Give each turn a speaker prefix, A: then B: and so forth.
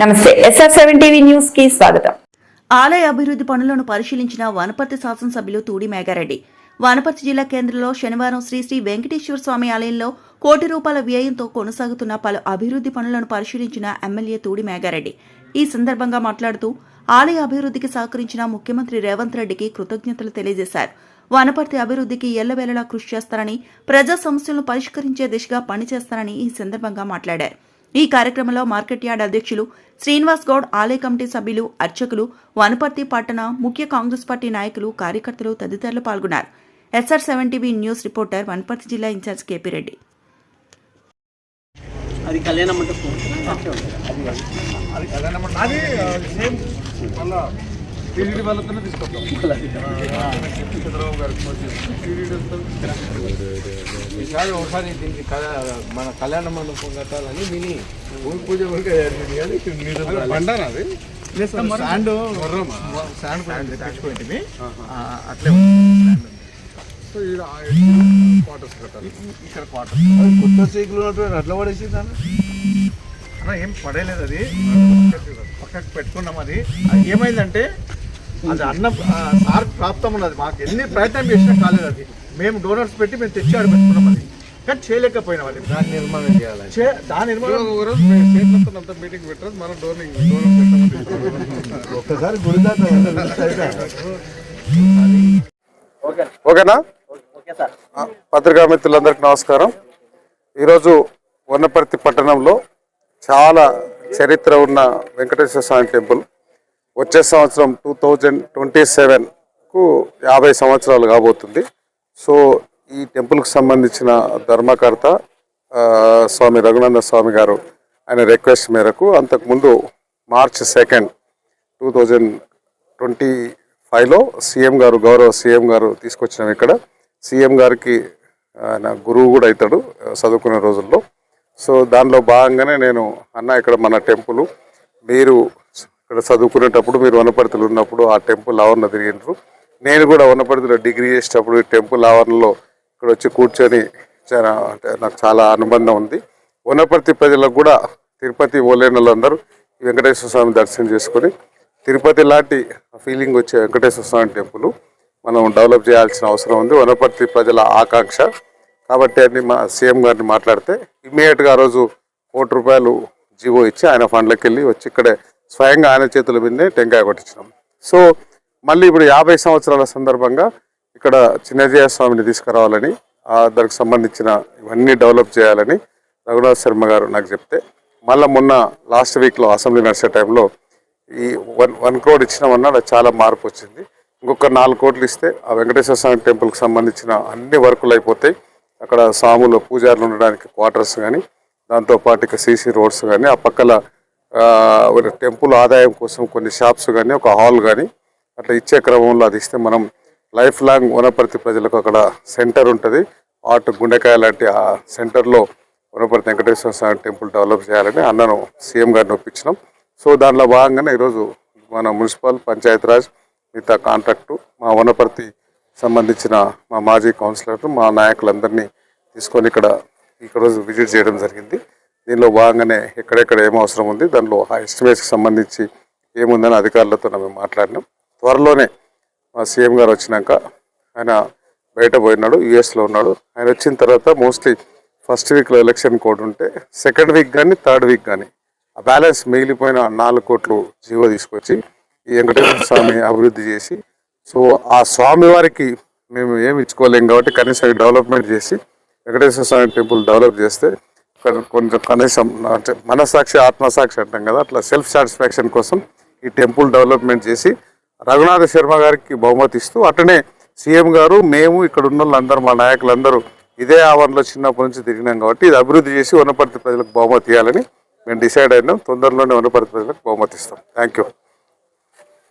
A: నమస్తే SR seven TV న్యూస్కి స్వాగతం.
B: ఆలయ అభివృద్ధి పనులను పరిశీలించిన వనపర్తి శాసనసభ్యులు తూడి మేఘారెడ్డి. వనపర్తి జిల్లా కేంద్రంలో శనివారం శ్రీ శ్రీ వెంకటేశ్వర స్వామి ఆలయంలో కోటి రూపాయల వ్యయంతో కొనసాగుతున్న పలు అభివృద్ధి పనులను పరిశీలించిన ఎమ్మెల్యే తూడి మేఘారెడ్డి. ఈ సందర్భంగా మాట్లాడుతూ ఆలయ అభివృద్ధికి సహకరించిన ముఖ్యమంత్రి రేవంత్ రెడ్డికి కృతజ్ఞతలు తెలియజేశారు. వనపర్తి అభివృద్ధికి ఎల్లవేళలా కృషి చేస్తారని ప్రజా సమస్యలను పరిష్కరించే దిశగా పనిచేస్తారని ఈ సందర్భంగా మాట్లాడారు. ఈ కార్యక్రమంలో మార్కెట్ యార్డ్ అధ్యక్షులు శ్రీనివాస్ గౌడ్ ఆలయ కమిటీ సభ్యులు అర్చకులు వనపర్తి పట్టణ ముఖ్య కాంగ్రెస్ పార్టీ నాయకులు కార్యకర్తలు తదితరులు పాల్గొన్నారు. SR seven TV news reporter Wanaparthy జిల్లా ఇన్ఛార్జ్ కేపీ రెడ్డి.
C: అది కళ్యాణ మంటపం అట్లే ఉంటుంది.
D: అది సేమ్ మళ్ళా టీడీడీ వాళ్ళతోనే తీసుకొస్తాం. చంద్రబాబు టీడీడీతో ఈసారి ఒకసారి దీనికి మన కళ్యాణ మండపం కట్టాలని విని భూమి పూజ వరకు అయ్యింది కానీ నీరు బండారా అది? స్టాండ్ స్టాండ్ తెచ్చుకోండి అట్లే సో క్వార్టర్స్ కట్టాలి. ఇక్కడ క్వార్టర్స్ కొత్త సైకిల్ ఉన్నట్టు అట్లా పడేసి అన్న ఏం పడేలేదు అది. పక్కకు పెట్టుకున్నాం అది ఏమైందంటే అది అన్న సార్ ప్రాప్తం ఉన్నది. మాకు ఎన్ని ప్రయత్నం చేసినా కాలేదు అది. మేము డోనర్స్ పెట్టి మేము తెచ్చి ఆడ పెట్టుకున్నాం అది. కానీ చేయలేకపోయినాం అది. దాని నిర్మాణం చేయాలి. దాని నిర్మాణం చేతులతో అంత మీటింగ్ పెట్టరు. మనం డోనింగ్ డోనర్ ఒక్కసారి
E: ఓకేనా?
C: Okay sir.
E: ఆ, పత్రికా మిత్రులందరికీ నమస్కారం. ఈరోజు వన్నపర్తి పట్టణంలో చాలా చరిత్ర ఉన్న వెంకటేశ్వర స్వామి టెంపుల్. వచ్చే సంవత్సరం టూ థౌజండ్ ట్వంటీ సెవెన్కు యాభై సంవత్సరాలు కాబోతుంది. సో ఈ టెంపుల్కి సంబంధించిన ధర్మకర్త స్వామి రఘునంద స్వామి గారు ఆయన రిక్వెస్ట్ మేరకు అంతకుముందు March second two thousand twenty ఫైవ్లో సీఎం గారు గౌరవ సీఎం గారు తీసుకొచ్చినాం ఇక్కడ. సీఎం గారికి ఆయన గురువు కూడా అవుతాడు చదువుకునే రోజుల్లో. సో దానిలో భాగంగానే నేను అన్న ఇక్కడ మన టెంపుల్ మీరు ఇక్కడ చదువుకునేటప్పుడు మీరు వనపర్తిలో ఉన్నప్పుడు ఆ టెంపుల్ ఆవరణ తిరిగినారు. నేను కూడా వనపర్తిలో డిగ్రీ చేసేటప్పుడు ఈ టెంపుల్ ఆవరణలో ఇక్కడ వచ్చి కూర్చొని చాలా అంటే నాకు చాలా అనుబంధం ఉంది. వనపర్తి ప్రజలకు కూడా తిరుపతి ఓలేనలు అందరూ వెంకటేశ్వర స్వామి దర్శనం చేసుకొని తిరుపతి లాంటి ఫీలింగ్ వచ్చే వెంకటేశ్వర స్వామి టెంపుల్ మనం డెవలప్ చేయాల్సిన అవసరం ఉంది. వనపర్తి ప్రజల ఆకాంక్ష కాబట్టి అన్ని మా సీఎం గారిని మాట్లాడితే ఇమ్మీడియట్గా ఆ రోజు కోటి రూపాయలు జీవో ఇచ్చి ఆయన ఫండ్లకు వెళ్ళి వచ్చి ఇక్కడే స్వయంగా ఆయన చేతుల మీదనే టెంకాయ కొట్టించినాం. సో మళ్ళీ ఇప్పుడు యాభై సంవత్సరాల సందర్భంగా ఇక్కడ చిన్నజయ స్వామిని తీసుకురావాలని ఆ దానికి సంబంధించిన ఇవన్నీ డెవలప్ చేయాలని రఘునాథ్ శర్మ గారు నాకు చెప్తే మళ్ళీ మొన్న లాస్ట్ వీక్లో అసెంబ్లీ నడిచే టైంలో ఈ వన్ వన్ క్రోడ్ ఇచ్చినామన్నా అది చాలా మార్పు వచ్చింది. ఇంకొక నాలుగు కోట్లు ఇస్తే ఆ వెంకటేశ్వర స్వామి టెంపుల్కి సంబంధించిన అన్ని వర్కులు అయిపోతాయి. అక్కడ సాములు పూజారులు ఉండడానికి క్వార్టర్స్ కానీ దాంతోపాటు ఇక సీసీ రోడ్స్ కానీ ఆ పక్కల టెంపుల్ ఆదాయం కోసం కొన్ని షాప్స్ కానీ ఒక హాల్ కానీ అట్లా ఇచ్చే క్రమంలో అది ఇస్తే మనం లైఫ్ లాంగ్ వనపర్తి ప్రజలకు అక్కడ సెంటర్ ఉంటుంది. ఆర్ట్ గుండెకాయ లాంటి ఆ సెంటర్లో వనపర్తి వెంకటేశ్వర స్వామి టెంపుల్ డెవలప్ చేయాలని అన్నను సీఎం గారిని ఒప్పించినాం. సో దానిలో భాగంగానే ఈరోజు మన మున్సిపల్ పంచాయతీరాజ్ మిగతా కాంట్రాక్టు మా వనపర్తి సంబంధించిన మా మాజీ కౌన్సిలర్లు మా నాయకులందరినీ తీసుకొని ఇక్కడ ఇక్కడ రోజు విజిట్ చేయడం జరిగింది. దీనిలో భాగంగానే ఎక్కడెక్కడ ఏం అవసరం ఉంది దానిలో ఆ ఎస్టిమేట్స్కి సంబంధించి ఏముందని అధికారులతో మేము మాట్లాడినాం. త్వరలోనే మా సీఎం గారు వచ్చినాక ఆయన బయట పోయినాడు యుఎస్లో ఉన్నాడు. ఆయన వచ్చిన తర్వాత మోస్ట్లీ ఫస్ట్ వీక్లో ఎలక్షన్ కోడ్ ఉంటే సెకండ్ వీక్ కానీ థర్డ్ వీక్ కానీ ఆ బ్యాలెన్స్ మిగిలిపోయిన నాలుగు కోట్లు జీవో తీసుకొచ్చి ఈ వెంకటేశ్వర స్వామి అభివృద్ధి చేసి సో ఆ స్వామి వారికి మేము ఏమి ఇచ్చుకోలేం కాబట్టి కనీసం డెవలప్మెంట్ చేసి వెంకటేశ్వర స్వామి టెంపుల్ డెవలప్ చేస్తే కొంచెం కనీసం అంటే మనసాక్షి ఆత్మసాక్షి అంటాం కదా అట్లా సెల్ఫ్ సాటిస్ఫాక్షన్ కోసం ఈ టెంపుల్ డెవలప్మెంట్ చేసి రఘునాథ శర్మ గారికి బహుమతి ఇస్తూ అట్లనే సీఎం గారు మేము ఇక్కడ ఉన్న వాళ్ళందరూ మా నాయకులందరూ ఇదే ఆవరణలో చిన్నప్పటి నుంచి తిరిగినాం కాబట్టి ఇది అభివృద్ధి చేసి వనపర్తి ప్రజలకు బహుమతి ఇవ్వాలని మేము డిసైడ్ అయినాం. తొందరలోనే వనపర్తి ప్రజలకు బహుమతి ఇస్తాం. Thank you